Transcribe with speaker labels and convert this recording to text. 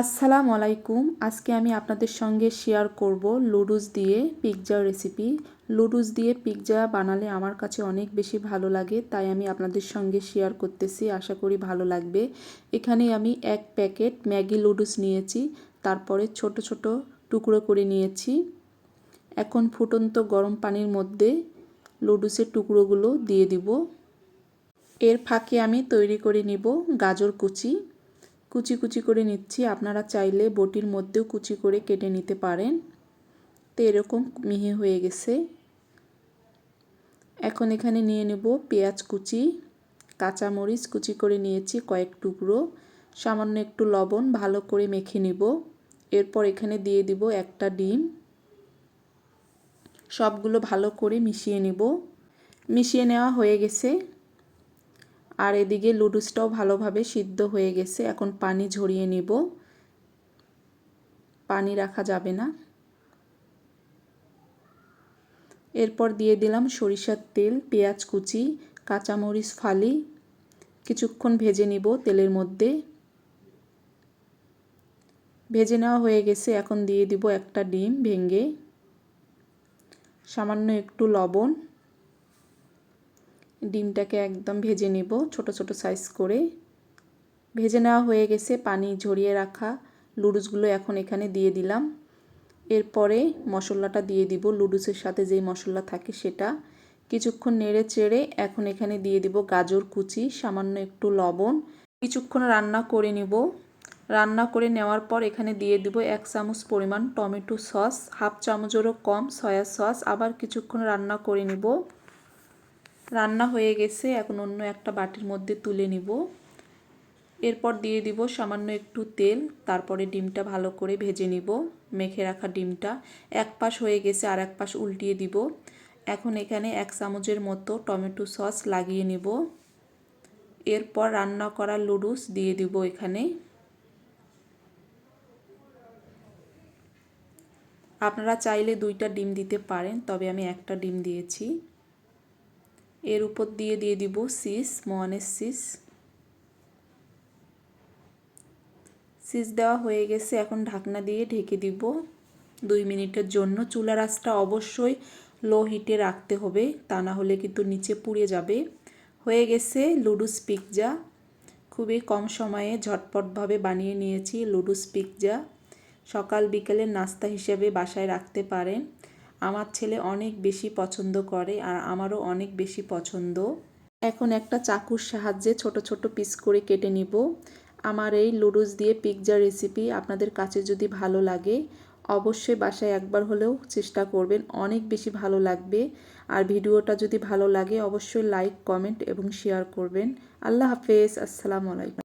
Speaker 1: আসসালামু আলাইকুম। আজকে আমি আপনাদের সঙ্গে শেয়ার করব লুডুস দিয়ে পিৎজা রেসিপি লুডুস দিয়ে পিৎজা বানালে আমার কাছে অনেক বেশি ভালো লাগে, তাই আমি আপনাদের সঙ্গে শেয়ার করতেছি, আশা করি ভালো লাগবে। এখানে আমি এক প্যাকেট ম্যাগি লুডুস নিয়েছি, তারপরে ছোট ছোট টুকরো করে নিয়েছি। এখন ফুটন্ত গরম পানির মধ্যে লুডুসের টুকরোগুলো দিয়ে দিব। এর ফাঁকে আমি তৈরি করে নিব গাজর কুচি। কুচি কুচি করে নিচ্ছি। আপনারা চাইলে বটির মধ্যেও কুচি করে কেটে নিতে পারেন। তো এরকম মিহি হয়ে গেছে। এখন এখানে নিয়ে নেব পেঁয়াজ কুচি। কাঁচামরিচ কুচি করে নিয়েছি কয়েক টুকরো। সামান্য একটু লবণ ভালো করে মেখে নিব। এরপর এখানে দিয়ে দিব একটা ডিম। সবগুলো ভালো করে মিশিয়ে নিব। মিশিয়ে নেওয়া হয়ে গেছে। আর এদিকে লুডুসটাও ভালোভাবে সিদ্ধ হয়ে গেছে। এখন পানি ঝরিয়ে নিব। পানি রাখা যাবে না। এরপর দিয়ে দিলাম সরিষার তেল, পেঁয়াজ কুচি, কাঁচামরিচ, ফালি। কিছুক্ষণ ভেজে নিব তেলের মধ্যে। ভেজে নেওয়া হয়ে গেছে। এখন দিয়ে দিব একটা ডিম ভেঙে। সামান্য একটু লবণ। ডিমটাকে একদম ভেজে নেব, ছোট ছোট সাইজ করে। ভেজে নেওয়া হয়ে গেছে, পানি ঝরিয়ে রাখা লুডুসগুলো এখন এখানে দিয়ে দিলাম। এরপরে মশলাটা দিয়ে দিব লুডুসের সাথে যেই মশলা থাকে সেটা। কিছুক্ষণ নেড়ে চেড়ে এখন এখানে দিয়ে দিব গাজর কুচি, সামান্য একটু লবণ। কিছুক্ষণ রান্না করে নিব। রান্না করে নেওয়ার পর এখানে দিয়ে দিব এক চামচ পরিমাণ টমেটো সস, হাফ চামচেরও কম সয়া সস। আবার কিছুক্ষণ রান্না করে নিব। রান্না হয়ে গেছে, এখন অন্য একটা বাটির মধ্যে তুলে নিব। এরপর দিয়ে দিব সামান্য একটু তেল, তারপরে ডিমটা ভালো করে ভেজে নিব, মেখে রাখা ডিমটা। এক পাশ হয়ে গেছে আর এক পাশ উল্টিয়ে দিব। এখন এখানে এক চামচের মতো টমেটো সস লাগিয়ে নিব। এরপর রান্না করা লুডুস দিয়ে দিব এখানে। আপনারা চাইলে দুইটা ডিম দিতে পারেন, তবে আমি একটা ডিম দিয়েছি। এর উপর দিয়ে দিয়ে দিব সিস মোয়ানের সিস সিস দেওয়া হয়ে গেছে, এখন ঢাকনা দিয়ে ঢেকে দিব দুই মিনিটের জন্য। চুলার আঁচটা অবশ্যই লো হিটে রাখতে হবে, তা না হলে কিন্তু নিচে পুড়ে যাবে। হয়ে গেছে লুডুস পিৎজা খুবই কম সময়ে ঝটপটভাবে বানিয়ে নিয়েছি লুডুস পিৎজা সকাল বিকেলের নাস্তা হিসেবে বাসায় রাখতে পারেন। আমার ছেলে অনেক বেশি পছন্দ করে আর আমারও অনেক বেশি পছন্দ। এখন একটা চাকুর সাহায্যে ছোট ছোট পিস করে কেটে নিব। আমার এই লুডুস দিয়ে পিৎজা রেসিপি আপনাদের কাছে যদি ভালো লাগে, অবশ্যই বাসায় একবার হলেও চেষ্টা করবেন, অনেক বেশি ভালো লাগবে। আর ভিডিওটা যদি ভালো লাগে, অবশ্যই লাইক কমেন্ট এবং শেয়ার করবেন। আল্লাহ হাফেজ, আসসালামু আলাইকুম।